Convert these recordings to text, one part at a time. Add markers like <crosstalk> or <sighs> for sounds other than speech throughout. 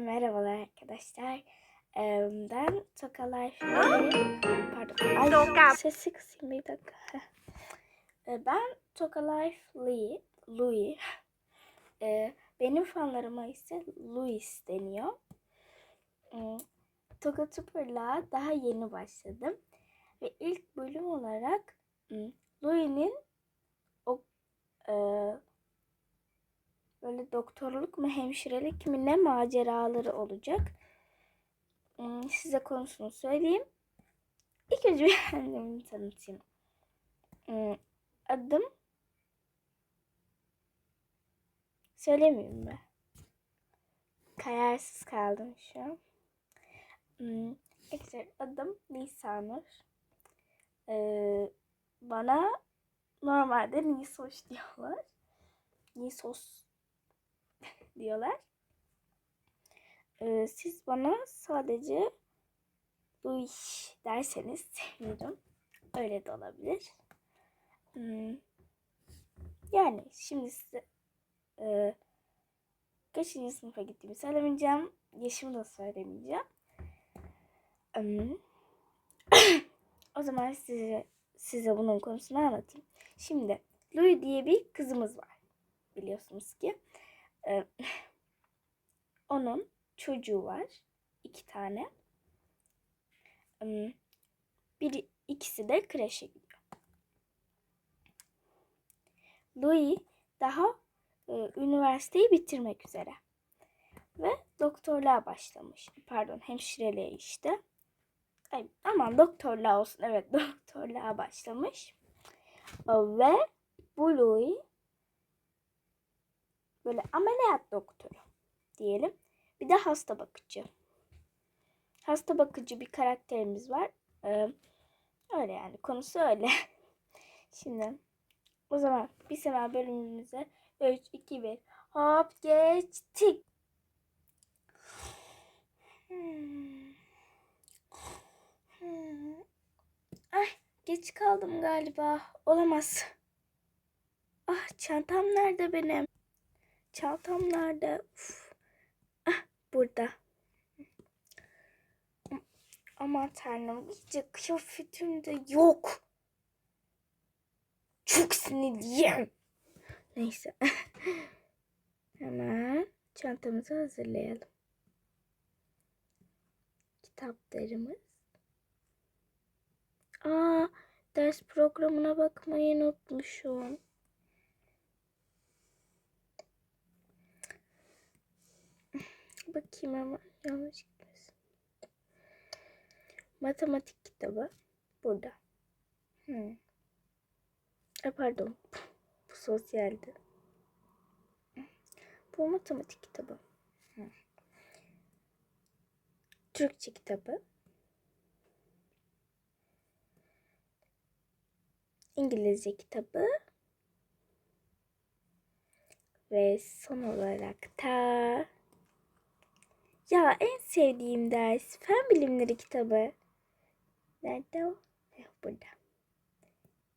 merhabalar arkadaşlar. Ee, ben Toka Life Pardon. Ay. Sesi kısayım bir dakika. Ee, ben Toka Life Louis. Louis. Ee, benim fanlarıma ise Louis deniyor. Toka Tuper'la daha yeni başladım. Ve ilk bölüm olarak Louis'nin o e, böyle doktorluk mu hemşirelik mi ne maceraları olacak. Hmm, Size konusunu söyleyeyim. İlk önce <laughs> bir kendimi tanıtayım. Hmm, Adım söylemiyorum ben. Kararsız kaldım şu an. Hmm, arkadaşlar adım Nisanur. Ee, bana normalde Nisoş diyorlar. Nisos diyorlar. Ee, siz bana sadece Louis derseniz sevinirim. Öyle de olabilir. Hmm. Yani şimdi size e, kaçıncı sınıfa gittiğimi söylemeyeceğim. Yaşımı da söylemeyeceğim. Hmm. <coughs> o zaman size size bunun konusunu anlatayım. Şimdi Louis diye bir kızımız var. Biliyorsunuz ki. Ee, <sighs> onun çocuğu var. iki tane. Bir, ikisi de kreşe gidiyor. Louis daha e, üniversiteyi bitirmek üzere. Ve doktorluğa başlamış. Pardon hemşireliğe işte. Ay, aman doktorluğa olsun. Evet <laughs> doktorluğa başlamış. Ve bu Louis böyle ameliyat doktoru diyelim. Bir de hasta bakıcı. Hasta bakıcı bir karakterimiz var. Ee, öyle yani konusu öyle. <laughs> Şimdi o zaman bir sefer bölümümüze 3, 2, 1 hop geçtik. Hmm. Ay geç kaldım galiba. Olamaz. Ah çantam nerede benim? Çantam nerede? Uf. Ah burada. Aman tanrım iyice kıyafetim de yok. Çok sinirliyim. Neyse. <laughs> Hemen çantamızı hazırlayalım. Kitaplarımız. Aa, ders programına bakmayı unutmuşum. Bakayım ama yanlış gitmesin. Matematik kitabı burada. Hmm. E, pardon. Bu sosyaldi. Bu matematik kitabı. Hmm. Türkçe kitabı. İngilizce kitabı. Ve son olarak da ya en sevdiğim ders fen bilimleri kitabı. Nerede o? Heh, burada.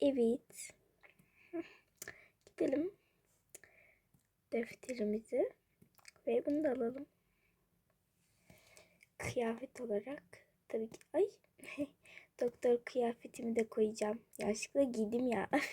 Evet. Gidelim. Defterimizi. Ve bunu da alalım. Kıyafet olarak. Tabii ki. Ay. <laughs> Doktor kıyafetimi de koyacağım. Yanlışlıkla giydim ya. <laughs>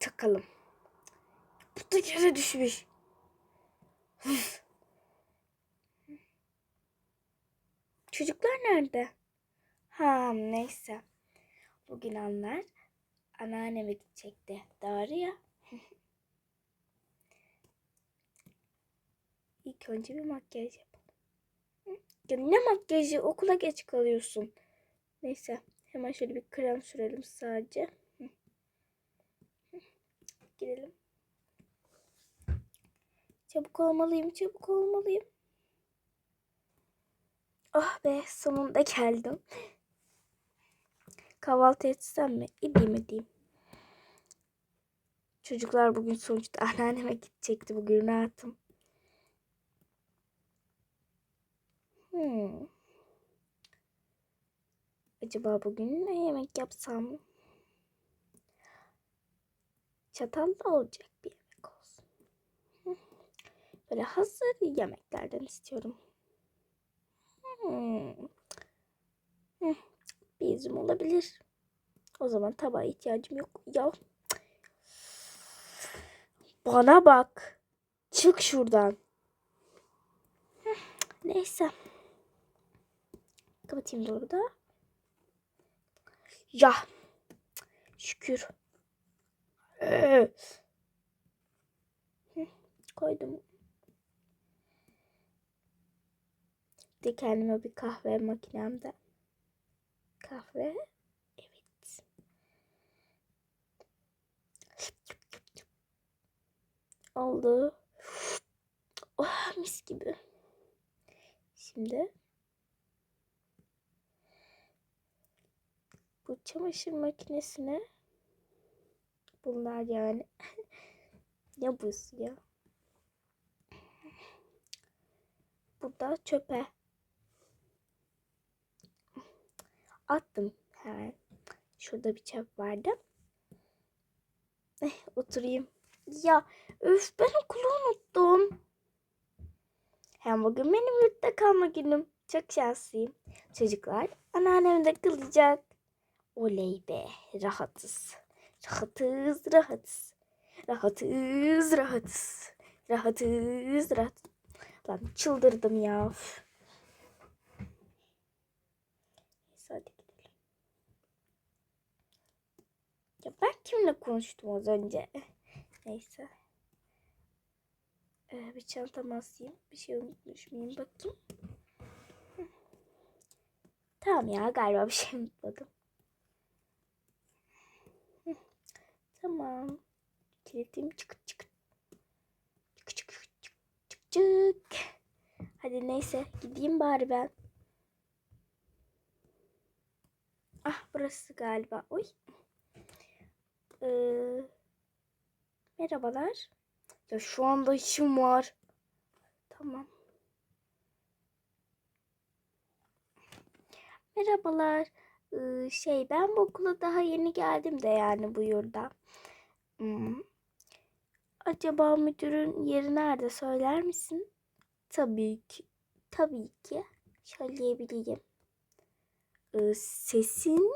Takalım. Bu da yere düşmüş. <sighs> Çocuklar nerede? Ha neyse. Bugün onlar anneanneme gidecekti. Doğru ya. <laughs> İlk önce bir makyaj yapalım. Ya ne makyajı? Okula geç kalıyorsun. Neyse. Hemen şöyle bir krem sürelim sadece. Girelim. Çabuk olmalıyım, çabuk olmalıyım. Ah be sonunda geldim. Kahvaltı etsem mi? Edeyim edeyim. Çocuklar bugün sonuçta <laughs> anneanneme gidecekti bugün rahatım. Hmm. Acaba bugün ne yemek yapsam? Olacak bir yemek olsun. Böyle hazır yemeklerden istiyorum. Hmm. Hmm, Bir üzüm olabilir. O zaman tabağa ihtiyacım yok. Ya. Bana bak. Çık şuradan. Hmm, Neyse. Kapatayım da. Ya. Şükür. Ee. Koydum. De kendime bir kahve makinemde. Kahve. Evet. Oldu. Oh, mis gibi. Şimdi bu çamaşır makinesine bunlar yani <laughs> ya bu ya. Bu da çöpe. Attım hemen. Şurada bir çöp vardı. Eh, oturayım. Ya öf ben okulu unuttum. Hem bugün benim yurtta kalma günüm. Çok şanslıyım. Çocuklar anneannemde kalacak. Oley be rahatız. Rahatız rahatız. Rahatız rahatız. Rahatız rahat. Lan çıldırdım ya. Üf. Neyse hadi gidelim. Ya ben kimle konuştum az önce? <laughs> Neyse. Ee, bir çantam asayım. Bir şey unutmuş muyum bakayım. <laughs> Tamam ya galiba bir şey unutmadım. <laughs> Tamam. Kilitim çık. Çık çık çık çık çık çık. Hadi neyse gideyim bari ben. Ah burası galiba. Oy. Ee, merhabalar. Ya şu anda işim var. Tamam. Merhabalar. Ee, şey ben bu okula daha yeni geldim de yani bu yurda. Hmm. Acaba müdürün yeri nerede söyler misin? Tabii ki. Tabii ki. Söyleyebileyim. Ee, sesin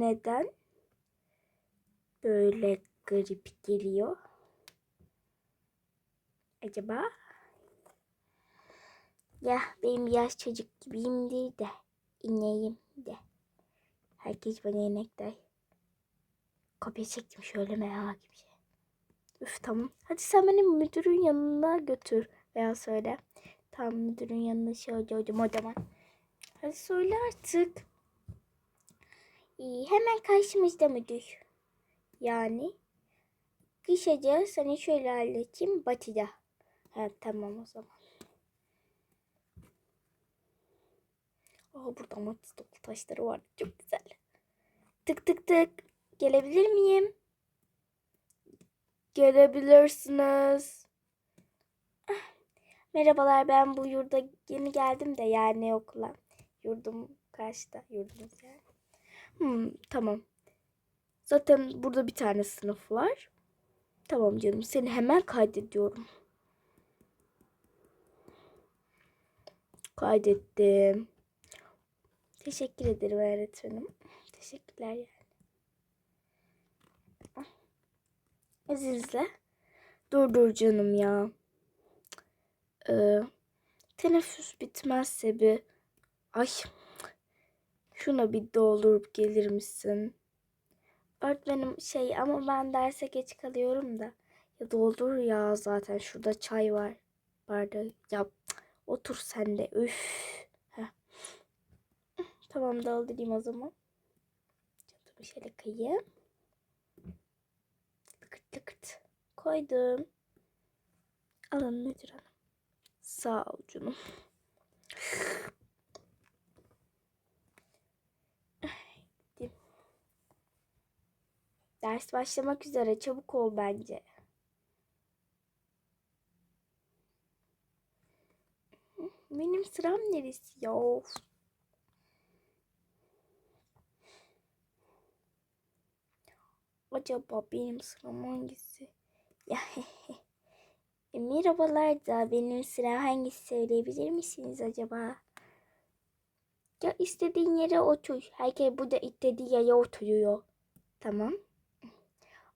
neden böyle garip geliyor? acaba? Ya benim yaş çocuk gibiyimdir de ineyim de. Herkes bana inek der. Kopya çektim şöyle merak gibi şey. Üf tamam. Hadi sen beni müdürün yanına götür veya söyle. Tam müdürün yanına şöyle hocam o zaman. Hadi söyle artık. İyi, hemen karşımızda müdür. Yani kısaca seni şöyle halledeyim batıda. Ha tamam o zaman. Aa burada amatist okul taşları var. Çok güzel. Tık tık tık. Gelebilir miyim? Gelebilirsiniz. Ah, Merhabalar ben bu yurda yeni geldim de yani okula. Yurdum karşıda. Yurdumuz yani. Hmm, tamam. Zaten burada bir tane sınıf var. Tamam canım seni hemen kaydediyorum. Kaydettim. Teşekkür ederim öğretmenim. Teşekkürler yani. İzninizle. Dur dur canım ya. Ee, teneffüs bitmezse bir ay şuna bir doldurup gelir misin? Öğretmenim şey ama ben derse geç kalıyorum da. Ya doldur ya zaten şurada çay var. Bardağı. Ya otur sen de. Üf. Heh. Tamam doldurayım o zaman. Çantamı şöyle kayayım. Tıkırt tıkırt. Koydum. Alın müdür hanım. Sağ ol canım. Ders başlamak üzere. Çabuk ol bence. Benim sıram neresi ya? Acaba benim sıram hangisi? Ya <laughs> E, merhabalar da benim sıra hangisi söyleyebilir misiniz acaba? Ya istediğin yere otur. Herkes burada istediği yere oturuyor. Tamam.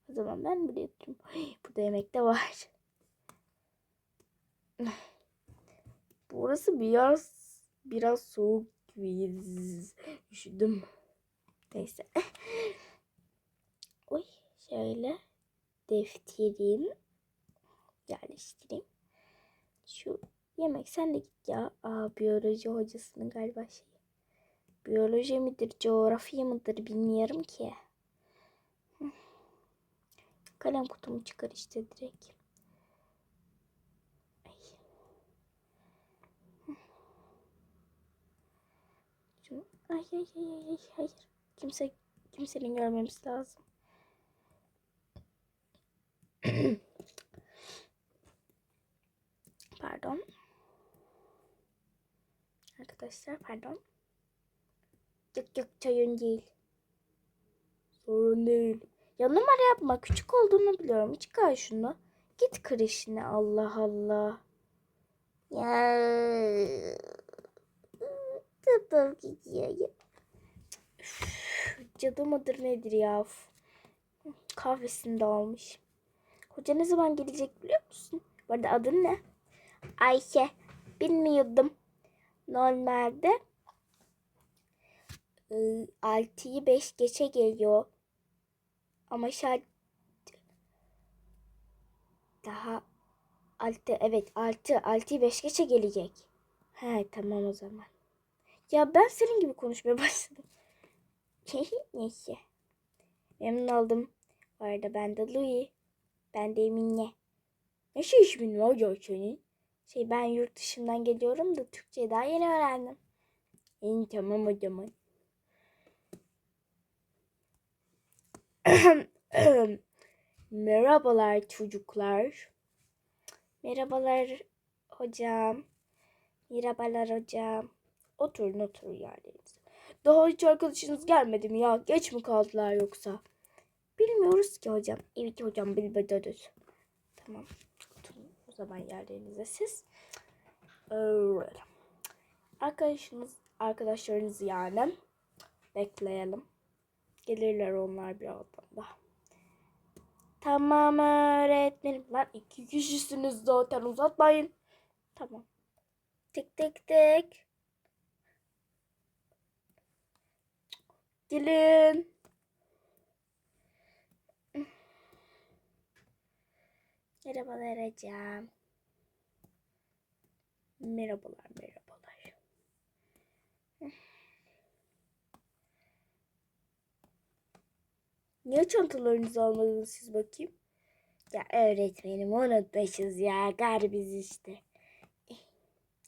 O zaman ben buraya oturayım. Ay, Burada yemek de var. Burası biraz biraz soğuk gibi. Üşüdüm. Neyse. Oy şöyle defterim yerleştireyim. Şu yemek sen de git ya. Aa, biyoloji hocasının galiba şey. Biyoloji midir, coğrafya mıdır bilmiyorum ki. Kalem kutumu çıkar işte direkt. Ay. Ay ay ay ay ay hayır. Kimse kimsenin görmemesi lazım. <clears throat> Pardon. Arkadaşlar pardon. Yok yok çayın değil. Sorun değil. Ya numara yapma. Küçük olduğunu biliyorum. Çıkar şunu. Git kır işine. Allah Allah. Ya. Tamam gidiyor. Cadı mıdır nedir ya? Kahvesini de almış. Hoca ne zaman gelecek biliyor musun? Bu arada adın ne? Ayşe. Bilmiyordum. Normalde e, 6'yı 5 geçe geliyor. Ama şart daha 6 evet 6 6'yı 5 geçe gelecek. He tamam o zaman. Ya ben senin gibi konuşmaya <laughs> başladım. <laughs> Neyse. Memnun oldum. Bu arada ben de Louis. Ben de Emine. Ne şey ismin var ya senin? Şey ben yurt dışından geliyorum da Türkçeyi daha yeni öğrendim. İyi tamam o zaman. Merhabalar çocuklar. Merhabalar hocam. Merhabalar hocam. Oturun oturun yerlerinize. Daha hiç arkadaşınız gelmedi mi ya? Geç mi kaldılar yoksa? Bilmiyoruz ki hocam. Evet hocam bilmediniz. Tamam. Oturun o zaman yerlerinize siz. Arkadaşınız, arkadaşlarınız yani. Bekleyelim. Gelirler onlar birazdan da. Tamam öğretmenim. Lan iki kişisiniz zaten uzatmayın. Tamam. Tek tek tek. Gelin. Merhabalar hocam. Merhabalar, merhabalar. Niye çantalarınızı almadınız siz bakayım? Ya öğretmenim unutmuşuz ya. Garibiz işte.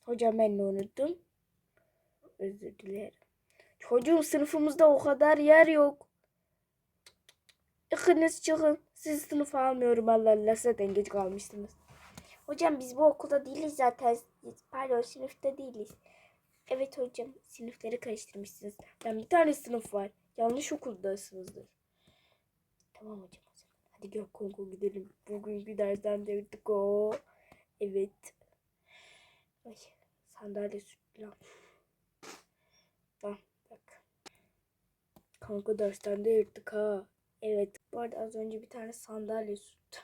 Hocam ben de unuttum. Özür dilerim. Çocuğum sınıfımızda o kadar yer yok. İkiniz çıkın. Siz sınıfa almıyorum Allah Allah. Zaten geç kalmışsınız. Hocam biz bu okulda değiliz zaten. Pardon sınıfta değiliz. Evet hocam sınıfları karıştırmışsınız. Ben bir tane sınıf var. Yanlış okuldasınızdır. Tamam hocam o zaman. Hadi gel Kongo gidelim. Bugünkü dersten derdik o. Evet. Ay sandalye sürttüler. Bak bak. Kanka dersten de ha. Evet. Bu arada az önce bir tane sandalye sürttü.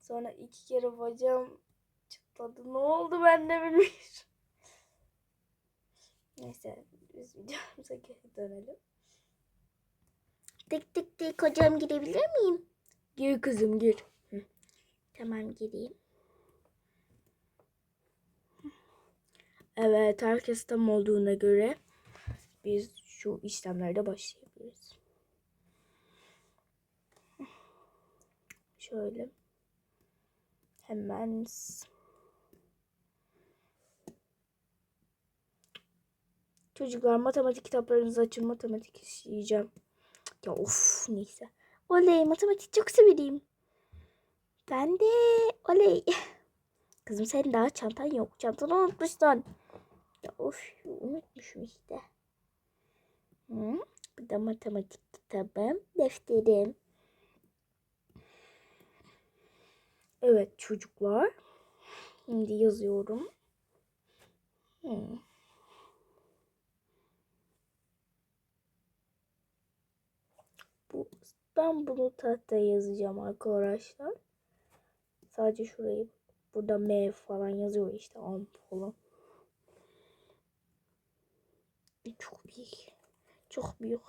Sonra iki kere bacağım çıtladı. Ne oldu ben de bilmiyorum. Neyse biz videomuza geri dönelim. Tık tık tık hocam girebilir miyim? Gir kızım gir. Hı. Tamam gireyim. Evet herkes tam olduğuna göre biz şu işlemlerde başlayabiliriz. Şöyle. Hemen Çocuklar matematik kitaplarınızı açın matematik işleyeceğim. Ya of neyse. Oley matematik çok severim. Ben de oley. <laughs> Kızım senin daha çantan yok. Çantanı unutmuşsun. Ya of unutmuşum işte. Hı? Bir de matematik kitabım, defterim. Evet çocuklar. Şimdi yazıyorum. Hmm. Bu, ben bunu tahtaya yazacağım arkadaşlar. Sadece şurayı burada M falan yazıyor işte am falan. Çok büyük. Çok büyük.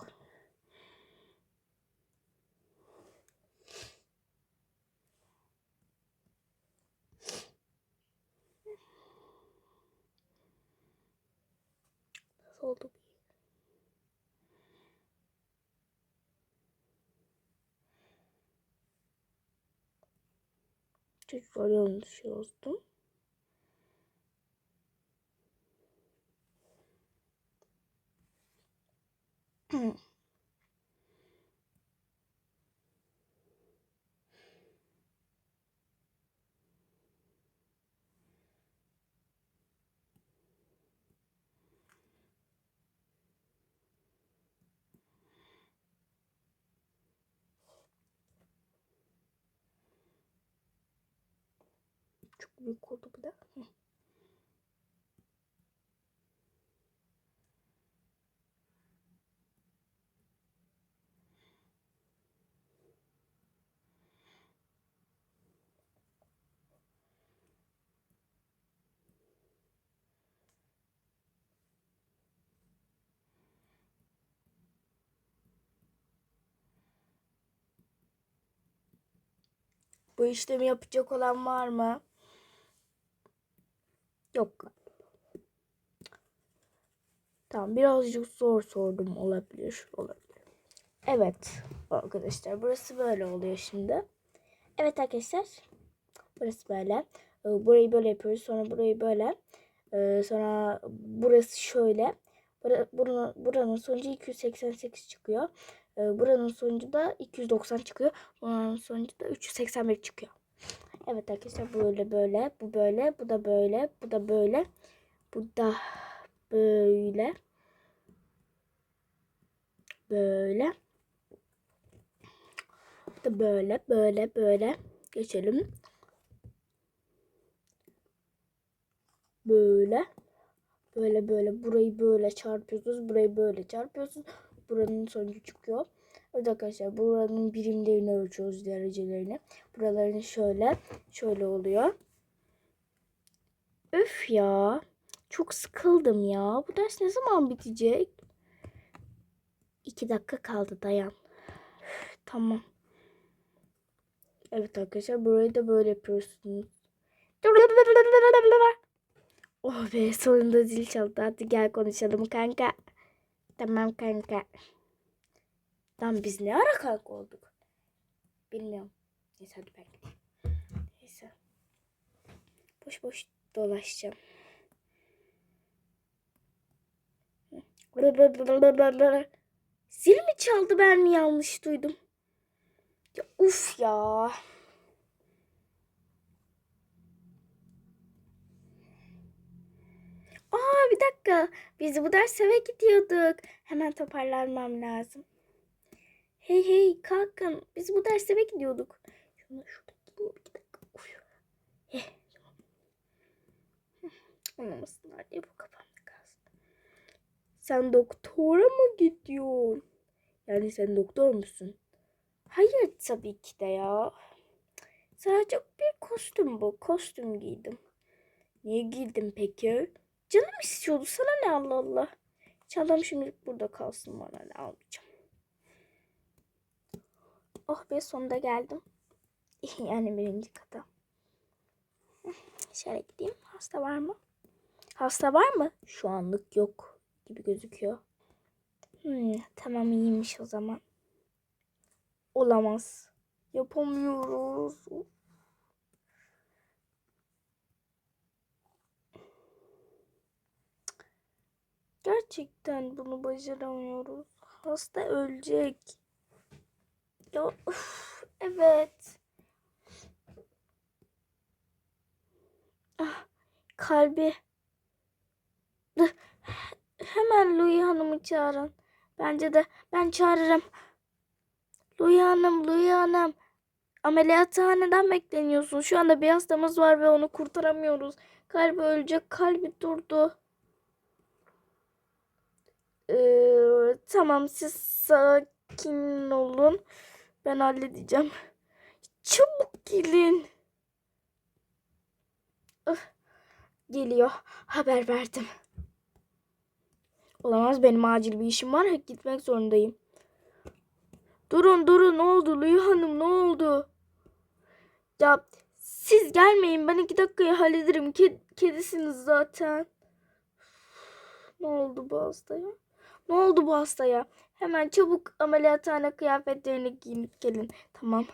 Nasıl oldu Çocuklar yanlış yazdım. Çok büyük oldu bu da. Bu işlemi yapacak olan var mı? Yok. Tamam birazcık zor sordum olabilir. Olabilir. Evet arkadaşlar burası böyle oluyor şimdi. Evet arkadaşlar. Burası böyle. Ee, Burayı böyle yapıyoruz. Sonra burayı böyle. Ee, Sonra burası şöyle. Bura- Buranın, buranın sonucu 288 çıkıyor. Ee, Buranın sonucu da 290 çıkıyor. Buranın sonucu da 381 çıkıyor. Evet arkadaşlar böyle böyle. Bu böyle. Bu da böyle. Bu da böyle. Bu da böyle. Böyle. Bu da böyle. Böyle. Böyle. Geçelim. Böyle. Böyle böyle. Burayı böyle çarpıyorsunuz. Burayı böyle çarpıyorsunuz. Buranın sonucu çıkıyor. Evet arkadaşlar buranın birimlerini ölçüyoruz derecelerini. Buraların şöyle şöyle oluyor. Öf ya. Çok sıkıldım ya. Bu ders ne zaman bitecek? İki dakika kaldı dayan. Tamam. Evet arkadaşlar burayı da böyle yapıyorsunuz. Oh be sonunda zil çaldı. Hadi gel konuşalım kanka. Tamam kanka. Lan biz ne ara kanka olduk? Bilmiyorum. Neyse hadi belki. Neyse. Boş boş dolaşacağım. Zil mi çaldı ben mi yanlış duydum? Ya uf ya. Aa bir dakika. Biz bu ders eve gidiyorduk. Hemen toparlanmam lazım. Hey hey kalkın. Biz bu ders eve gidiyorduk. Şunu şurada gideyim bir dakika. Uy. Heh. Anlamasınlar diye bu kafamda kalsın. Sen doktora mı gidiyorsun? Yani sen doktor musun? Hayır tabii ki de ya. Sadece bir kostüm bu. Kostüm giydim. Niye giydin peki? Canım istiyordu. Sana ne Allah Allah. Çantam şimdilik burada kalsın bana ne almayacağım. Oh be sonunda geldim. <laughs> Yani birinci kata. Şöyle gideyim. Hasta var mı? Hasta var mı? Şu anlık yok gibi gözüküyor. Hmm, tamam iyiymiş o zaman. Olamaz. Yapamıyoruz. Gerçekten bunu başaramıyoruz. Hasta ölecek. Ya uf, evet. Ah, kalbi. Hemen Louis Hanım'ı çağırın. Bence de ben çağırırım. Louis Hanım, Louis Hanım. ameliyathaneden bekleniyorsun. Şu anda bir hastamız var ve onu kurtaramıyoruz. Kalbi ölecek. Kalbi durdu. Ee, tamam siz sakin olun. Ben halledeceğim. Çabuk gelin. Geliyor. Haber verdim. Olamaz benim acil bir işim var. Gitmek zorundayım. Durun durun ne oldu Luyu Hanım ne oldu? Ya siz gelmeyin ben iki dakikaya hallederim. Ked kedisiniz zaten. Ne oldu bu hastaya? Ne oldu bu hastaya? Hemen çabuk ameliyathane kıyafetlerini giyinip gelin. Tamam.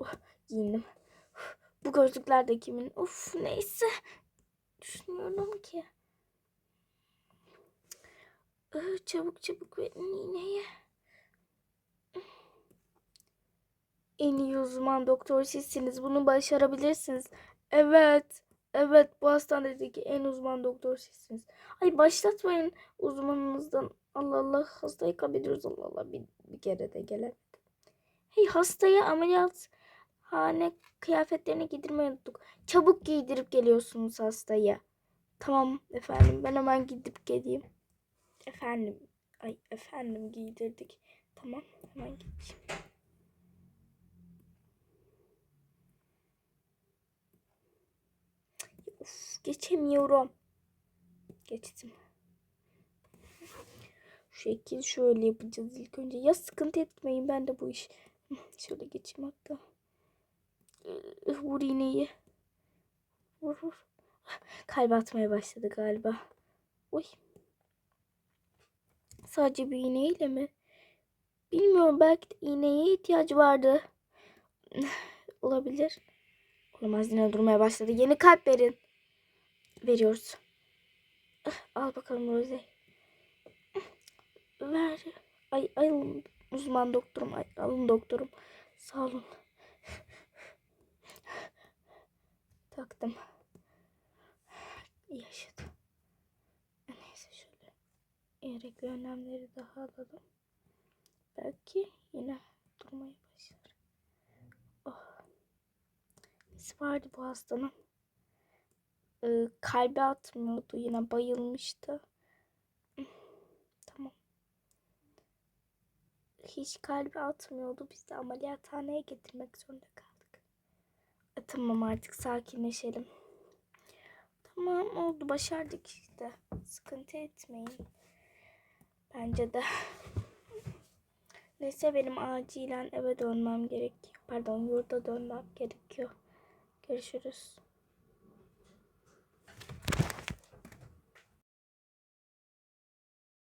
Oh, giyindim. Bu gözlükler de kimin? Of neyse. Düşünüyorum ki. Çabuk çabuk verin iğneyi. En iyi uzman doktor sizsiniz. Bunu başarabilirsiniz. Evet. Evet bu hastanedeki en uzman doktor sizsiniz. Ay başlatmayın uzmanınızdan. Allah Allah hastayı kaybediyoruz Allah Allah bir, bir kere de gelemedim. Hey hastaya ameliyat hane kıyafetlerini giydirmeyi unuttuk. Çabuk giydirip geliyorsunuz hastaya. Tamam efendim ben hemen gidip geleyim. Efendim ay efendim giydirdik. Tamam hemen gideyim. Of, geçemiyorum. Geçtim. Şekil şöyle yapacağız ilk önce. Ya sıkıntı etmeyin ben de bu iş. <laughs> Şöyle geçeyim hatta. Vur iğneyi. Vur vur. Kalp atmaya başladı galiba. Oy. Sadece bir iğneyle mi? Bilmiyorum belki de iğneye ihtiyacı vardı. <sighs> Olabilir. Olamaz yine durmaya başladı. Yeni kalp verin. Veriyoruz. Ah, Al bakalım Rose. Ver. Ay, ay uzman doktorum. Ay, alın doktorum. Sağ olun. Taktım. Yaşadı. Neyse şöyle. Gerekli önlemleri daha alalım. Belki yine durmaya başlar. Oh. Nesi vardı bu hastanın? Ee, kalbi atmıyordu. Yine bayılmıştı. Tamam. Hiç kalbi atmıyordu. Biz de ameliyathaneye getirmek zorunda kaldık. E, tamam artık sakinleşelim. Tamam oldu başardık işte. Sıkıntı etmeyin. Bence de. <laughs> Neyse benim acilen eve dönmem gerekiyor. Pardon yurda dönmem gerekiyor. Görüşürüz.